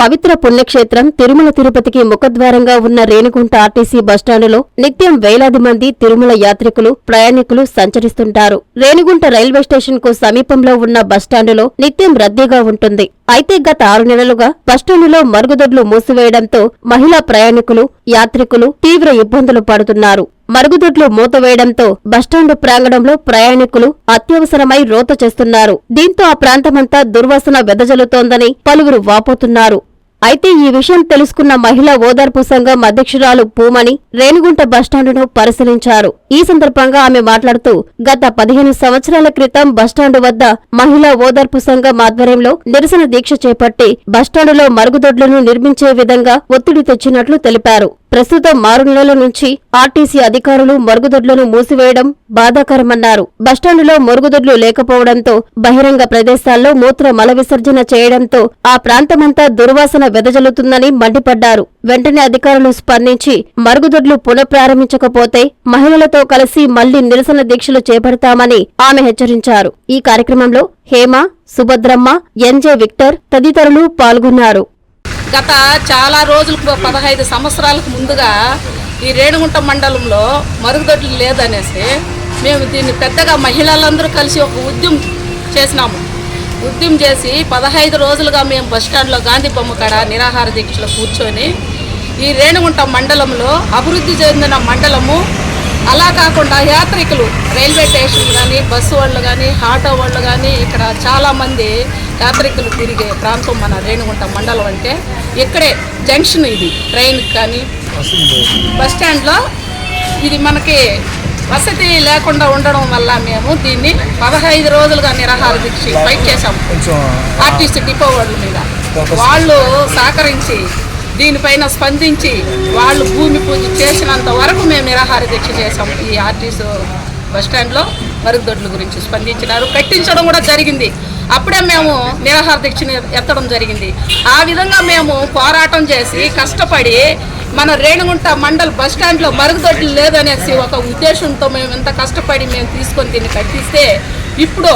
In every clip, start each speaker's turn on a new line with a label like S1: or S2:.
S1: పవిత్ర పుణ్యక్షేత్రం తిరుమల తిరుపతికి ముఖద్వారంగా ఉన్న రేణిగుంట ఆర్టీసీ బస్టాండులో నిత్యం వేలాది మంది తిరుమల యాత్రికులు ప్రయాణికులు సంచరిస్తుంటారు. రేణిగుంట రైల్వే స్టేషన్కు సమీపంలో ఉన్న బస్టాండులో నిత్యం రద్దీగా ఉంటుంది. అయితే గత ఆరు నెలలుగా బస్టాండులో మరుగుదొడ్లు మూసివేయడంతో మహిళా ప్రయాణికులు యాత్రికులు తీవ్ర ఇబ్బందులు పడుతున్నారు. మరుగుదొడ్లు మూతవేయడంతో బస్టాండు ప్రాంగణంలో ప్రయాణికులు అత్యవసరమై రోత చేస్తున్నారు. దీంతో ఆ ప్రాంతమంతా దుర్వాసన వెదజల్లుతోందని పలువురు వాపోతున్నారు. అయితే ఈ విషయం తెలుసుకున్న మహిళా ఓదార్పు సంఘం అధ్యక్షురాలు పూమణి రేణిగుంట బస్టాండును పరిశీలించారు. ఈ సందర్భంగా ఆమె మాట్లాడుతూ గత పదిహేను సంవత్సరాల క్రితం బస్టాండు వద్ద మహిళా ఓదార్పు సంఘం ఆధ్వర్యంలో నిరసన దీక్ష చేపట్టి బస్టాండులో మరుగుదొడ్లను నిర్మించే విధంగా ఒత్తిడి తెచ్చినట్లు తెలిపారు. ప్రస్తుతం మారు నెలల నుంచి ఆర్టీసీ అధికారులు మరుగుదొడ్లను మూసివేయడం బాధాకరమన్నారు. బస్టాండులో మరుగుదొడ్లు లేకపోవడంతో బహిరంగ ప్రదేశాల్లో మూత్ర మల విసర్జన చేయడంతో ఆ ప్రాంతమంతా దుర్వాసన వెదజల్లుతుందని మండిపడ్డారు. వెంటనే అధికారులు స్పందించి మరుగుదొడ్లు పునఃప్రారంభించకపోతే మహిళలతో కలిసి మళ్ళీ నిరసన దీక్షలు చేపడతామని ఆమె హెచ్చరించారు. ఈ కార్యక్రమంలో హేమ సుభద్రమ్మ ఎన్జే విక్టర్ తదితరులు పాల్గొన్నారు.
S2: గత చాలా రోజులకు పదహైదు సంవత్సరాలకు ముందుగా ఈ రేణుగుంట మండలంలో మరుగుదొడ్లు లేదనేసి మేము దీన్ని పెద్దగా మహిళలందరూ కలిసి ఒక ఉద్యమం చేసినాము. ఉద్యమం చేసి పదహైదు రోజులుగా మేము బస్టాండ్లో గాంధీ బొమ్మ కాడ నిరాహార దీక్షలో కూర్చొని ఈ రేణుగుంట మండలంలో అభివృద్ధి చెందిన మండలము అలా కాకుండా యాత్రికులు రైల్వే స్టేషన్ కానీ బస్సు వాళ్ళు కానీ ఆటో వాళ్ళు కానీ ఇక్కడ చాలామంది యాత్రికులు తిరిగే ప్రాంతం మన రేణుగుంట మండలం అంటే ఇక్కడే జంక్షన్ ఇది. ట్రైన్కి కానీ బస్ స్టాండ్లో ఇది మనకి వసతి లేకుండా ఉండడం వల్ల మేము దీన్ని పదహైదు రోజులుగా నిరాహార దీక్ష ఫైట్ చేశాము ఆర్టీసీ డిపో వాళ్ళ మీద. వాళ్ళు సహకరించి దీనిపైన స్పందించి వాళ్ళు భూమి పూజ చేసినంత వరకు మేము నిరాహార దీక్ష చేసాం ఈ ఆర్టీసీ బస్టాండ్లో మరుగుదొడ్ల గురించి స్పందించినారు. కట్టించడం కూడా జరిగింది. అప్పుడే మేము నిరాహార దీక్షని ఎత్తడం జరిగింది. ఆ విధంగా మేము పోరాటం చేసి కష్టపడి మన రేణుగుంట మండల్ బస్ స్టాండ్లో మరుగుదొడ్లు లేదనేసి ఒక ఉద్దేశంతో మేము ఎంత కష్టపడి మేము తీసుకొని దీన్ని కట్టిస్తే ఇప్పుడు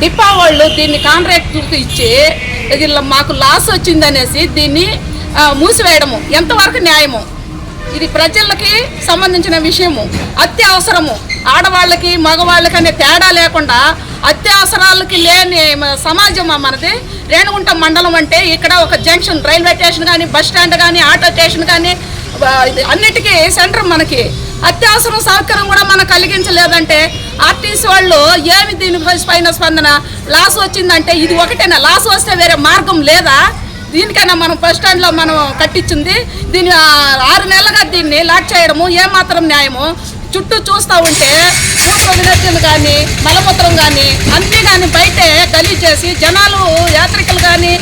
S2: డిపా వాళ్ళు దీన్ని కాంట్రాక్టులకు ఇచ్చి ఇది మాకు లాస్ వచ్చిందనేసి దీన్ని మూసివేయడము. ఎంతవరకు న్యాయము? ఇది ప్రజలకి సంబంధించిన విషయము. అత్యవసరము. ఆడవాళ్ళకి మగవాళ్ళకి అనే తేడా లేకుండా అత్యవసరాలకి లేని సమాజం మనది? రేణుగుంట మండలం అంటే ఇక్కడ ఒక జంక్షన్ రైల్వే స్టేషన్ కానీ బస్ స్టాండ్ కానీ ఆటో స్టేషన్ కానీ అన్నిటికీ సెంటర్ మనకి. అత్యవసరం సౌకర్యం కూడా మనం కలిగించలేదంటే ఆర్టీసీ వాళ్ళు ఏమి దీని పైన స్పందన? లాస్ వచ్చిందంటే ఇది ఒకటేనా? లాస్ వస్తే వేరే మార్గం లేదా? దీనికైనా మనం బస్ స్టాండ్లో మనం కట్టించింది. దీని ఆరు నెలలుగా దీన్ని లాక్ చేయడము ఏమాత్రం న్యాయము. చుట్టూ చూస్తూ ఉంటే మూత్ర వినర్జీలు కానీ మలమూత్రం కానీ అన్నీ కానీ బయటే గలీ చేసి జనాలు యాత్రికులు కానీ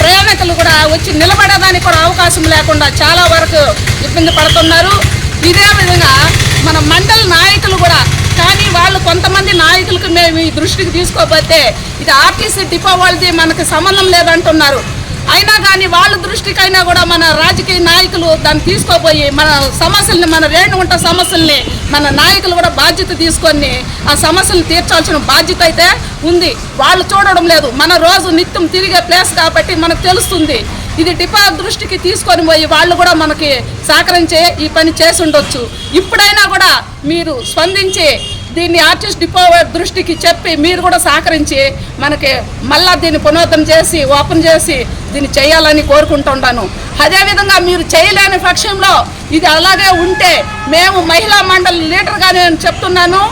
S2: ప్రయాణికులు కూడా వచ్చి నిలబడేదానికి కూడా అవకాశం లేకుండా చాలా వరకు ఇబ్బంది పడుతున్నారు. ఇదే విధంగా మన మండల నాయకులు కూడా కానీ వాళ్ళు కొంతమంది నాయకులకు మేము ఈ దృష్టికి తీసుకోకపోతే ఇది ఆర్టీసీ డిపో వాళ్ళది మనకి సంబంధం లేదంటున్నారు. అయినా కానీ వాళ్ళ దృష్టికైనా కూడా మన రాజకీయ నాయకులు దాన్ని తీసుకోపోయి మన సమస్యల్ని మన రేణుగుంట సమస్యల్ని మన నాయకులు కూడా బాధ్యత తీసుకొని ఆ సమస్యలు తీర్చాల్సిన బాధ్యత అయితే ఉంది. వాళ్ళు చూడడం లేదు. మన రోజు నిత్యం తిరిగే ప్లేస్ కాబట్టి మనకు తెలుస్తుంది. ఇది డిపా దృష్టికి తీసుకొని పోయి వాళ్ళు కూడా మనకి సహకరించే ఈ పని చేసి ఉండొచ్చు. ఇప్పుడైనా కూడా మీరు స్పందించి దీన్ని ఆర్టిస్ట్ డిపో దృష్టికి చెప్పి మీరు కూడా సహకరించి మనకి మళ్ళా దీన్ని పునరుద్ధరణ చేసి ఓపెన్ చేసి దీన్ని చేయాలని కోరుకుంటున్నాను అదేవిధంగా మీరు చేయలేని పక్షంలో ఇది అలాగే ఉంటే మేము మహిళా మండలి లీడర్గా నేను చెప్తున్నాను.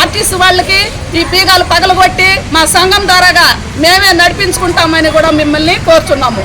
S2: ఆర్టీసీ వాళ్ళకి ఈ పీగాలు పగలగొట్టి మా సంఘం ద్వారాగా మేమే నడిపించుకుంటామని కూడా మిమ్మల్ని కోరుచున్నాము.